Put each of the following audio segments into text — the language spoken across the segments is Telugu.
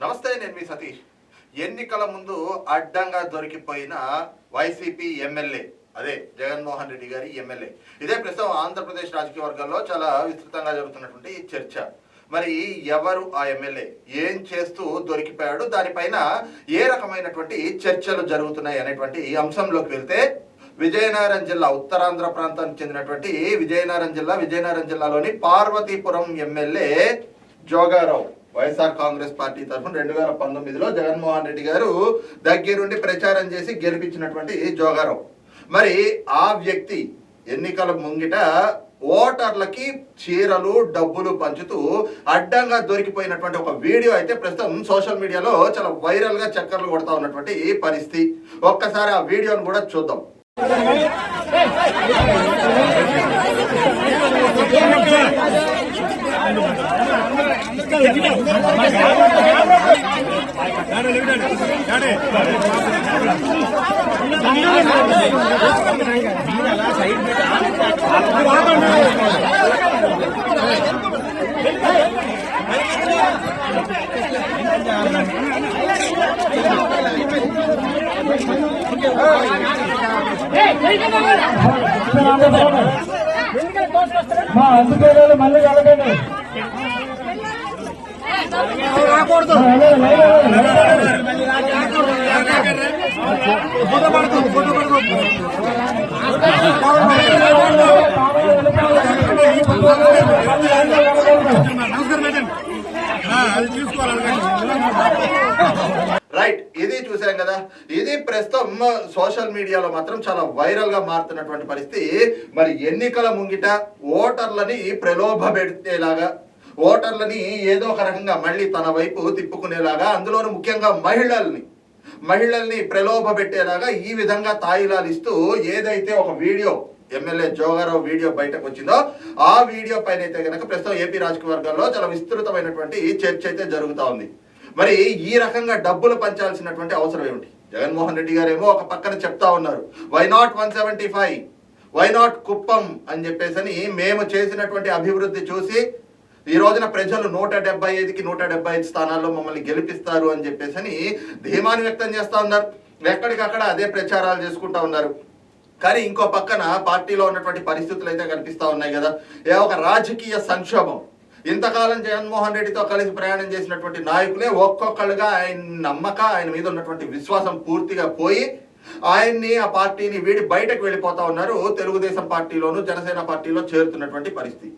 నమస్తే నేను మీ సతీష్. ఎన్నికల ముందు అడ్డంగా దొరికిపోయిన వైసీపీ ఎమ్మెల్యే అదే జగన్మోహన్ రెడ్డి గారి ఎమ్మెల్యే. ఇదే ప్రస్తుతం ఆంధ్రప్రదేశ్ రాజకీయ వర్గాల్లో చాలా విస్తృతంగా జరుగుతున్నటువంటి చర్చ. మరి ఎవరు ఆ ఎమ్మెల్యే? ఏం చేస్తూ దొరికిపోయాడు? దానిపైన ఏ రకమైనటువంటి చర్చలు జరుగుతున్నాయి అనేటువంటి అంశంలోకి వెళ్తే విజయనగరం జిల్లా ఉత్తరాంధ్ర ప్రాంతానికి చెందినటువంటి విజయనగరం జిల్లా విజయనగరం జిల్లాలోని Parvathipuram MLA Jogarao. Y S R Congress party తరఫున రెండు వేల పంతొమ్మిదిలో జగన్మోహన్ రెడ్డి గారు దగ్గరుండి ప్రచారం చేసి గెలిపించినటువంటి జోగారావు మరి ఆ వ్యక్తి ఎన్నికల ముంగిట ఓటర్లకి చీరలు డబ్బులు పంచుతూ అడ్డంగా దొరికిపోయినటువంటి ఒక వీడియో అయితే ప్రస్తుతం సోషల్ మీడియాలో చాలా వైరల్గా చక్కర్లు కొడతా ఉన్నటువంటి పరిస్థితి ఒక్కసారి ఆ వీడియోను కూడా చూద్దాం మా అందుకే మళ్ళీ కలగండి రాకూడదు రైట్ ఇది చూసాం కదా. ఇది ప్రస్తుతం సోషల్ మీడియాలో మాత్రం చాలా వైరల్గా మారుతున్నటువంటి పరిస్థితి. మరి ఎన్నికల ముంగిట ఓటర్లని ప్రలోభ పెడితేలాగా ఓటర్లని ఏదో ఒక రకంగా మళ్ళీ తన వైపు తిప్పుకునేలాగా అందులోనూ ముఖ్యంగా మహిళల్ని మహిళల్ని ప్రలోభ పెట్టేలాగా ఈ విధంగా తాయిలాలు ఇస్తూ ఏదైతే ఒక వీడియో ఎమ్మెల్యే జోగారావు వీడియో బయటకు వచ్చిందో ఆ వీడియో పైన అయితే కనుక ప్రస్తుతం ఏపీ రాజకీయ వర్గాల్లో చాలా విస్తృతమైనటువంటి చర్చ అయితే జరుగుతూ ఉంది. మరి ఈ రకంగా డబ్బులు పంచాల్సినటువంటి అవసరం ఏమిటి? జగన్మోహన్ రెడ్డి గారేమో ఒక పక్కన చెప్తా ఉన్నారు why not one seventy five why not Kuppam? అని చెప్పేసి మేము చేసినటువంటి అభివృద్ధి చూసి ఈ రోజున ప్రజలు నూట డెబ్బై ఐదుకి నూట డెబ్బై ఐదు స్థానాల్లో మమ్మల్ని గెలిపిస్తారు అని చెప్పేసి అని ధీమాని వ్యక్తం చేస్తూ ఉన్నారు. ఎక్కడికక్కడ అదే ప్రచారాలు చేసుకుంటా ఉన్నారు. కానీ ఇంకో పక్కన పార్టీలో ఉన్నటువంటి పరిస్థితులు అయితే కనిపిస్తూ ఉన్నాయి కదా. ఏ ఒక రాజకీయ సంక్షోభం. ఇంతకాలం జగన్మోహన్ రెడ్డితో కలిసి ప్రయాణం చేసినటువంటి నాయకులే ఒక్కొక్కళ్ళుగా ఆయన నమ్మక ఆయన మీద ఉన్నటువంటి విశ్వాసం పూర్తిగా పోయి ఆయన్ని ఆ పార్టీని వీడి బయటకు వెళ్ళిపోతా ఉన్నారు తెలుగుదేశం పార్టీలోను జనసేన పార్టీలో చేరుతున్నటువంటి పరిస్థితి.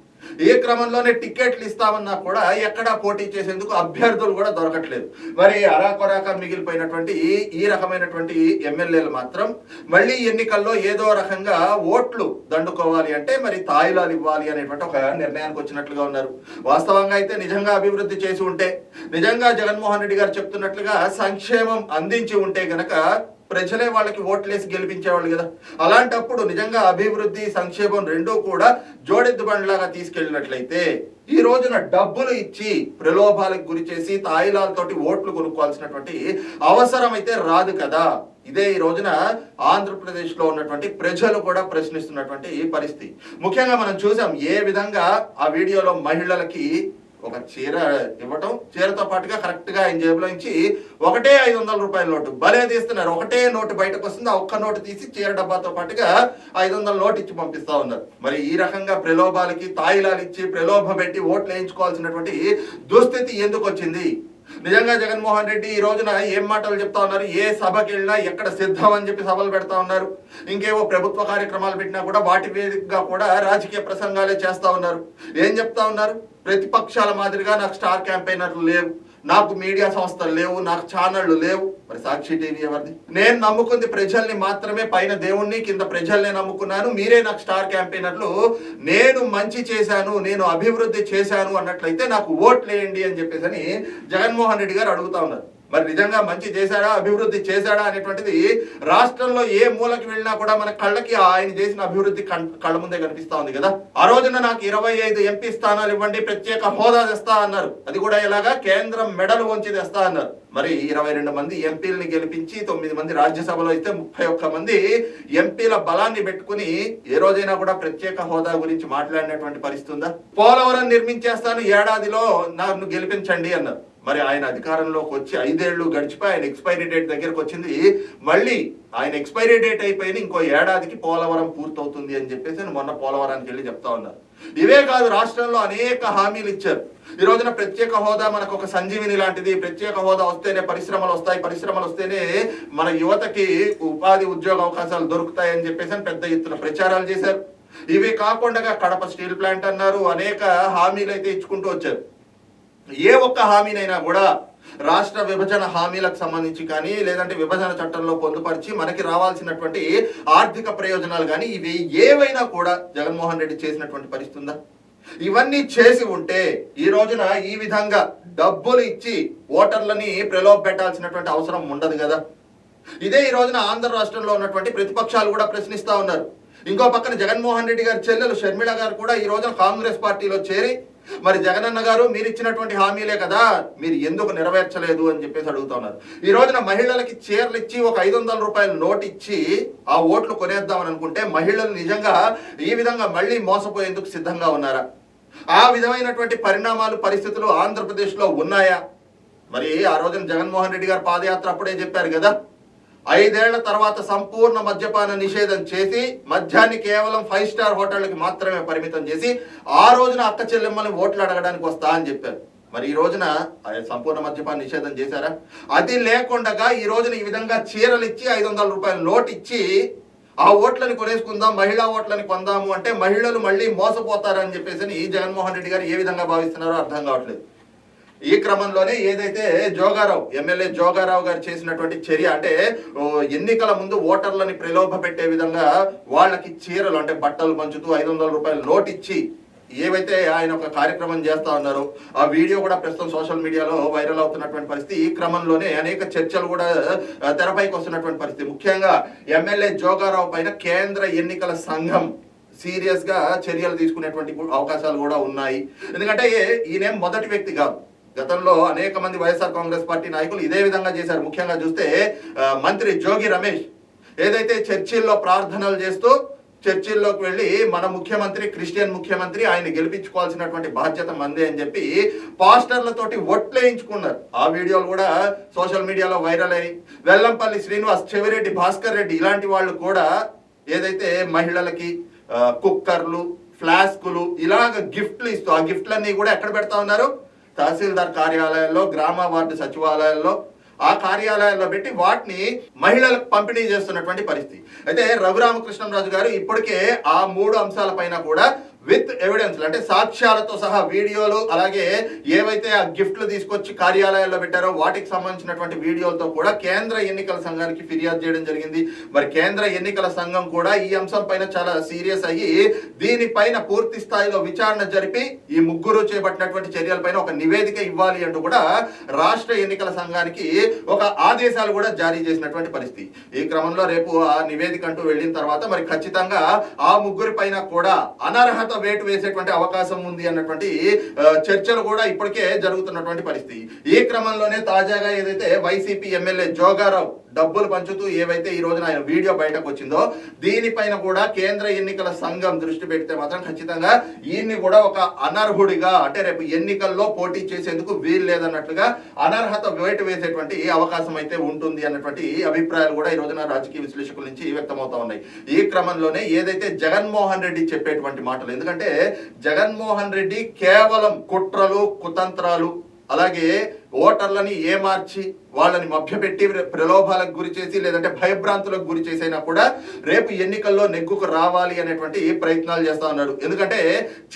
ఈ క్రమంలోనే టికెట్లు ఇస్తామన్నా కూడా ఎక్కడా పోటీ చేసేందుకు అభ్యర్థులు కూడా దొరకట్లేదు. మరి అరాకొరాక మిగిలిపోయినటువంటి ఈ ఈ రకమైనటువంటి ఎమ్మెల్యేలు మాత్రం మళ్ళీ ఎన్నికల్లో ఏదో రకంగా ఓట్లు దండుకోవాలి అంటే మరి తాయిలాలు ఇవ్వాలి అనేటువంటి ఒక నిర్ణయానికి వచ్చినట్లుగా ఉన్నారు. వాస్తవంగా అయితే నిజంగా అభివృద్ధి చేసి ఉంటే నిజంగా జగన్మోహన్ రెడ్డి గారు చెప్తున్నట్లుగా సంక్షేమం అందించి ఉంటే గనక ప్రజలే వాళ్ళకి ఓట్లేసి గెలిపించేవాళ్ళు కదా. అలాంటప్పుడు నిజంగా అభివృద్ధి సంక్షేమం రెండూ కూడా జోడెద్దు బండ్లాగా తీసుకెళ్ళినట్లయితే ఈ రోజున డబ్బులు ఇచ్చి ప్రలోభాలకు గురి చేసి తాయిలాలతోటి ఓట్లు కొనుక్కోవాల్సినటువంటి అవసరం అయితే రాదు కదా. ఇదే ఈ రోజున ఆంధ్రప్రదేశ్లో ఉన్నటువంటి ప్రజలు కూడా ప్రశ్నిస్తున్నటువంటి పరిస్థితి. ముఖ్యంగా మనం చూసాం ఏ విధంగా ఆ వీడియోలో మహిళలకి ఒక చీర ఇవ్వటం చీరతో పాటుగా కరెక్ట్గా ఆయన జేబులో నుంచి ఒకటే ఐదు వందల రూపాయల నోటు భలే తీస్తున్నారు. ఒకటే నోటు బయటకు వస్తుంది ఆ ఒక్క నోటు తీసి చీర డబ్బాతో పాటుగా ఐదు వందల నోటు ఇచ్చి పంపిస్తా ఉన్నారు. మరి ఈ రకంగా ప్రలోభాలకి తాయిలాలు ఇచ్చి ప్రలోభ పెట్టి ఓట్లు వేయించుకోవాల్సినటువంటి దుస్థితి ఎందుకు వచ్చింది? నిజంగా జగన్మోహన్ రెడ్డి ఈ రోజున ఏం మాటలు చెప్తా ఉన్నారు? ఏ సభకి వెళ్ళినా ఎక్కడ సిద్ధం అని చెప్పి సభలు పెడతా ఉన్నారు. ఇంకేవో ప్రభుత్వ కార్యక్రమాలు పెట్టినా కూడా వాటి వేదికగా కూడా రాజకీయ ప్రసంగాలే చేస్తా ఉన్నారు. ఏం చెప్తా ఉన్నారు? ప్రతిపక్షాల మాదిరిగా నాకు స్టార్ క్యాంపెయినర్లు లేవు నాకు మీడియా సంస్థలు లేవు నాకు ఛానళ్ళు లేవు. మరి సాక్షి టీవీ ఎవరిది? నేను నమ్ముకుంది ప్రజల్ని మాత్రమే పైన దేవుణ్ణి కింద ప్రజల్ని నమ్ముకున్నాను. మీరే నాకు స్టార్ క్యాంపెయినర్లు. నేను మంచి చేశాను నేను అభివృద్ధి చేశాను అన్నట్లయితే నాకు ఓట్లేయండి అని చెప్పేసి జగన్మోహన్ రెడ్డి గారు అడుగుతా ఉన్నారు. మరి నిజంగా మంచి చేశాడా అభివృద్ధి చేశాడా అనేటువంటిది రాష్ట్రంలో ఏ మూలకి వెళ్ళినా కూడా మన కళ్ళకి ఆయన చేసిన అభివృద్ధి కళ్ళ ముందే కనిపిస్తా ఉంది కదా. ఆ రోజున నాకు ఇరవై ఐదు ఎంపీ స్థానాలు ఇవ్వండి ప్రత్యేక హోదా తెస్తా అన్నారు. అది కూడా ఇలాగా కేంద్రం మెడలు వంచి తెస్తా అన్నారు. మరి ఇరవై రెండు మంది ఎంపీలని గెలిపించి తొమ్మిది మంది రాజ్యసభలో అయితే ముప్పై ఒక్క మంది ఎంపీల బలాన్ని పెట్టుకుని ఏ రోజైనా కూడా ప్రత్యేక హోదా గురించి మాట్లాడినటువంటి పరిస్థితి ఉందా? పోలవరం నిర్మించేస్తాను ఏడాదిలో నన్ను గెలిపించండి అన్నారు. మరి ఆయన అధికారంలోకి వచ్చి ఐదేళ్ళు గడిచిపోయి ఆయన ఎక్స్పైరీ డేట్ దగ్గరకు వచ్చింది. మళ్ళీ ఆయన ఎక్స్పైరీ డేట్ అయిపోయిన ఇంకో ఏడాదికి పోలవరం పూర్తవుతుంది అని చెప్పేసి మొన్న పోలవరానికి వెళ్ళి చెప్తా ఉన్నారు ఇవే కాదు రాష్ట్రంలో అనేక హామీలు ఇచ్చారు. ఈ రోజున ప్రత్యేక హోదా మనకు ఒక సంజీవిని లాంటిది. ప్రత్యేక హోదా వస్తేనే పరిశ్రమలు వస్తాయి. పరిశ్రమలు వస్తేనే మన యువతకి ఉపాధి ఉద్యోగ అవకాశాలు దొరుకుతాయి అని చెప్పేసి పెద్ద ఎత్తున ప్రచారాలు చేశారు. ఇవి కాకుండా కడప స్టీల్ ప్లాంట్ అన్నారు. అనేక హామీలు అయితే ఇచ్చుకుంటూ వచ్చారు. ఏ ఒక్క హామీనైనా కూడా రాష్ట్ర విభజన హామీలకు సంబంధించి కానీ లేదంటే విభజన చట్టంలో పొందుపరిచి మనకి రావాల్సినటువంటి ఆర్థిక ప్రయోజనాలు కానీ ఇవి ఏవైనా కూడా జగన్మోహన్ రెడ్డి చేసినటువంటి పరిస్థితి ఉందా? ఇవన్నీ చేసి ఉంటే ఈ రోజున ఈ విధంగా డబ్బులు ఇచ్చి ఓటర్లని ప్రలోభ పెట్టాల్సినటువంటి అవసరం ఉండదు కదా? ఇదే ఈ రోజున ఆంధ్ర రాష్ట్రంలో ఉన్నటువంటి ప్రతిపక్షాలు కూడా ప్రశ్నిస్తా ఉన్నారు. ఇంకో పక్కన జగన్మోహన్ రెడ్డి గారి చెల్లెలు షర్మిళ గారు కూడా ఈ రోజున కాంగ్రెస్ పార్టీలో చేరి మరి జగనన్న గారు మీరు ఇచ్చినటువంటి హామీలే కదా మీరు ఎందుకు నెరవేర్చలేదు అని చెప్పేసి అడుగుతున్నారు ఈ రోజున మహిళలకి చీరలు ఇచ్చి ఒక ఐదు వందల రూపాయల నోట్ ఇచ్చి ఆ ఓట్లు కొనేద్దామని అనుకుంటే మహిళలు నిజంగా ఈ విధంగా మళ్ళీ మోసపోయేందుకు సిద్ధంగా ఉన్నారా? ఆ విధమైనటువంటి పరిణామాలు పరిస్థితులు ఆంధ్రప్రదేశ్లో ఉన్నాయా? మరి ఆ రోజున జగన్మోహన్ రెడ్డి గారు పాదయాత్ర అప్పుడే చెప్పారు కదా ఐదేళ్ళ తర్వాత సంపూర్ణ మద్యపాన నిషేధం చేసి మద్యాన్ని కేవలం ఫైవ్ స్టార్ హోటళ్ళకి మాత్రమే పరిమితం చేసి ఆ రోజున అక్క చెల్లెమ్మల్ని ఓట్లు అడగడానికి వస్తా అని చెప్పారు. మరి ఈ రోజున సంపూర్ణ మద్యపాన నిషేధం చేశారా? అది లేకుండా ఈ రోజున ఈ విధంగా చీరలు ఇచ్చి ఐదు వందల రూపాయల నోట్ ఇచ్చి ఆ ఓట్లని కొనేసుకుందాం మహిళా ఓట్లని కొందాము అంటే మహిళలు మళ్ళీ మోసపోతారని చెప్పేసి ఈ జగన్మోహన్ రెడ్డి గారు ఏ విధంగా భావిస్తున్నారో అర్థం కావట్లేదు. ఈ క్రమంలోనే ఏదైతే జోగారావు ఎమ్మెల్యే జోగారావు గారు చేసినటువంటి చర్య అంటే ఎన్నికల ముందు ఓటర్లని ప్రలోభ పెట్టే విధంగా వాళ్ళకి చీరలు అంటే బట్టలు పంచుతూ ఐదు వందల రూపాయలు నోట్ ఇచ్చి ఏవైతే ఆయన ఒక కార్యక్రమం చేస్తా ఉన్నారో ఆ వీడియో కూడా ప్రస్తుతం సోషల్ మీడియాలో వైరల్ అవుతున్నటువంటి పరిస్థితి. ఈ క్రమంలోనే అనేక చర్చలు కూడా తెరపైకి వస్తున్నటువంటి పరిస్థితి. ముఖ్యంగా ఎమ్మెల్యే జోగారావు పైన కేంద్ర ఎన్నికల సంఘం సీరియస్గా చర్యలు తీసుకునేటువంటి అవకాశాలు కూడా ఉన్నాయి. ఎందుకంటే ఈయన మొదటి వ్యక్తి కాదు. గతంలో అనేక మంది వైఎస్ఆర్ కాంగ్రెస్ పార్టీ నాయకులు ఇదే విధంగా చేశారు. ముఖ్యంగా చూస్తే మంత్రి జోగి రమేష్ ఏదైతే చర్చిల్లో ప్రార్థనలు చేస్తూ చర్చిల్లోకి వెళ్ళి మన ముఖ్యమంత్రి క్రిస్టియన్ ముఖ్యమంత్రి ఆయన గెలిపించుకోవాల్సినటువంటి బాధ్యత మందే అని చెప్పి పాస్టర్లతోటి ఒట్లేయించుకున్నారు ఆ వీడియోలు కూడా సోషల్ మీడియాలో వైరల్ అయ్యి వెల్లంపల్లి శ్రీనివాస్ చెవిరెడ్డి భాస్కర్ రెడ్డి ఇలాంటి వాళ్ళు కూడా ఏదైతే మహిళలకి కుక్కర్లు ఫ్లాస్కులు ఇలాగ గిఫ్ట్లు ఇస్తూ ఆ గిఫ్ట్లన్నీ కూడా ఎక్కడ పెడతా ఉన్నారు? తహసీల్దార్ కార్యాలయాల్లో గ్రామ వార్డు సచివాలయాల్లో ఆ కార్యాలయాల్లో పెట్టి వాటిని మహిళలకు పంపిణీ చేస్తున్నటువంటి పరిస్థితి. అయితే రఘురామకృష్ణరాజు గారు ఇప్పటికే ఆ మూడు అంశాలపైన కూడా విత్ ఎవిడెన్స్ అంటే సాక్ష్యాలతో సహా వీడియోలు అలాగే ఏవైతే ఆ గిఫ్ట్లు తీసుకొచ్చి కార్యాలయాల్లో పెట్టారో వాటికి సంబంధించినటువంటి వీడియోలతో కూడా కేంద్ర ఎన్నికల సంఘానికి ఫిర్యాదు చేయడం జరిగింది. మరి కేంద్ర ఎన్నికల సంఘం కూడా ఈ అంశం పైన చాలా సీరియస్ అయ్యి దీనిపైన పూర్తి స్థాయిలో విచారణ జరిపి ఈ ముగ్గురు చేపట్టినటువంటి చర్యలపైన ఒక నివేదిక ఇవ్వాలి అంటూ కూడా రాష్ట్ర ఎన్నికల సంఘానికి ఒక ఆదేశాలు కూడా జారీ చేసినటువంటి పరిస్థితి. ఈ క్రమంలో రేపు ఆ నివేదిక అంటూ వెళ్ళిన తర్వాత మరి ఖచ్చితంగా ఆ ముగ్గురి పైన కూడా అనర్హత వేటు వేసేటువంటి అవకాశం ఉంది అన్నటువంటి చర్చలు కూడా ఇప్పటికే జరుగుతున్నటువంటి పరిస్థితి. ఈ క్రమంలోనే తాజాగా ఏదైతే వైసీపీ ఎమ్మెల్యే జోగారావు డబ్బులు పంచుతూ ఏవైతే ఈ రోజున ఆయన వీడియో బయటకు వచ్చిందో దీనిపైన కూడా కేంద్ర ఎన్నికల సంఘం దృష్టి పెడితే మాత్రం ఖచ్చితంగా ఈయన్ని కూడా ఒక అనర్హుడిగా అంటే రేపు ఎన్నికల్లో పోటీ చేసేందుకు వీలు లేదన్నట్లుగా అనర్హత వేటు వేసేటువంటి అవకాశం అయితే ఉంటుంది అన్నటువంటి అభిప్రాయాలు కూడా ఈ రోజున రాజకీయ విశ్లేషకుల నుంచి వ్యక్తమవుతా ఉన్నాయి. ఈ క్రమంలోనే ఏదైతే జగన్మోహన్ రెడ్డి చెప్పేటువంటి మాటలు ఎందుకంటే జగన్మోహన్ రెడ్డి కేవలం కుట్రలు కుతంత్రాలు అలాగే ఓటర్లని ఏమార్చి వాళ్ళని మభ్యపెట్టి ప్రలోభాలకు గురి చేసి లేదంటే భయభ్రాంతులకు గురి చేసైనా కూడా రేపు ఎన్నికల్లో నెగ్గుకు రావాలి అనేటువంటి ప్రయత్నాలు చేస్తా ఉన్నాడు. ఎందుకంటే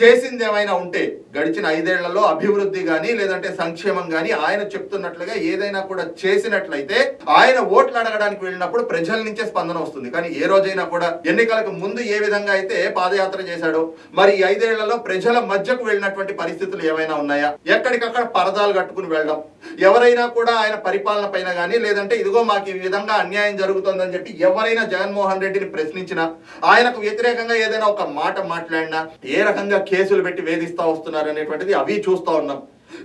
చేసింది ఏమైనా ఉంటే గడిచిన ఐదేళ్ళలో అభివృద్ధి కానీ లేదంటే సంక్షేమం కానీ ఆయన చెప్తున్నట్లుగా ఏదైనా కూడా చేసినట్లయితే ఆయన ఓట్లు అడగడానికి వెళ్ళినప్పుడు ప్రజల నుంచే స్పందన వస్తుంది. కానీ ఏ రోజైనా కూడా ఎన్నికలకు ముందు ఏ విధంగా అయితే పాదయాత్ర చేశాడో మరి ఈ ఐదేళ్ళలో ప్రజల మధ్యకు వెళ్ళినటువంటి పరిస్థితులు ఏమైనా ఉన్నాయా? ఎక్కడికక్కడ పరదాలు కట్టుకుని వెళ్ళడం ఎవరైనా కూడా ఆయన పరిపాలన పైన కానీ లేదంటే ఇదిగో మాకు ఈ విధంగా అన్యాయం జరుగుతుందని చెప్పి ఎవరైనా జగన్మోహన్ రెడ్డిని ప్రశ్నించినా ఆయనకు వ్యతిరేకంగా ఏదైనా ఒక మాట మాట్లాడినా ఏ రకంగా కేసులు పెట్టి వేధిస్తూ వస్తున్నారు అనేటువంటిది అవి చూస్తూ ఉన్నాం.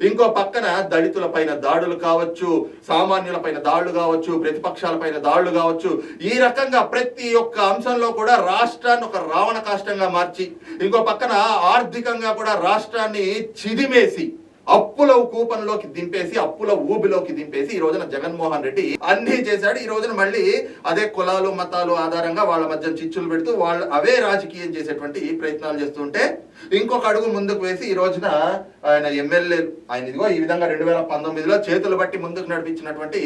ఇంకో పక్కన దళితుల పైన దాడులు కావచ్చు సామాన్యుల పైన దాడులు కావచ్చు ప్రతిపక్షాల పైన దాడులు కావచ్చు ఈ రకంగా ప్రతి ఒక్క అంశంలో కూడా రాష్ట్రాన్ని ఒక రావణ కాష్టంగా మార్చి ఇంకో పక్కన ఆర్థికంగా కూడా రాష్ట్రాన్ని చిదిమేసి అప్పుల కూపంలోకి దింపేసి అప్పుల ఊబిలోకి దింపేసి ఈ రోజున జగన్మోహన్ రెడ్డి అన్ని చేశాడు. ఈ రోజున మళ్ళీ అదే కులాలు మతాలు ఆధారంగా వాళ్ళ మధ్య చిచ్చులు పెడుతూ వాళ్ళు అవే రాజకీయం చేసేటువంటి ప్రయత్నాలు చేస్తుంటే ఇంకొక అడుగు ముందుకు వేసి ఈ రోజున ఆయన ఎమ్మెల్యే ఆయన ఇదిగో ఈ విధంగా రెండు వేల పంతొమ్మిదిలో చేతులు బట్టి ముందుకు నడిపించినటువంటి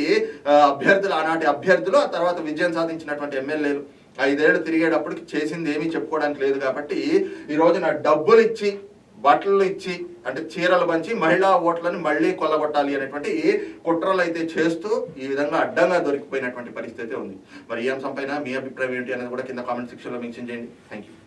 అభ్యర్థులు ఆనాటి అభ్యర్థులు ఆ తర్వాత విజయం సాధించినటువంటి ఎమ్మెల్యేలు. ఐదేళ్ళు తిరిగేటప్పటికి చేసింది ఏమీ చెప్పుకోవడానికి లేదు కాబట్టి ఈ రోజున డబ్బులు ఇచ్చి బట్టలు ఇచ్చి అంటే చీరలు పంచి మహిళా ఓట్లను మళ్ళీ కొల్లగొట్టాలి అనేటువంటి కుట్రలు అయితే చేస్తూ ఈ విధంగా అడ్డంగా దొరికిపోయినటువంటి పరిస్థితి ఉంది. మరి ఈ అంశంపైన మీ అభిప్రాయం ఏంటి అనేది కూడా కింద కామెంట్ సెక్షన్లో మెన్షన్ చేయండి. Thank you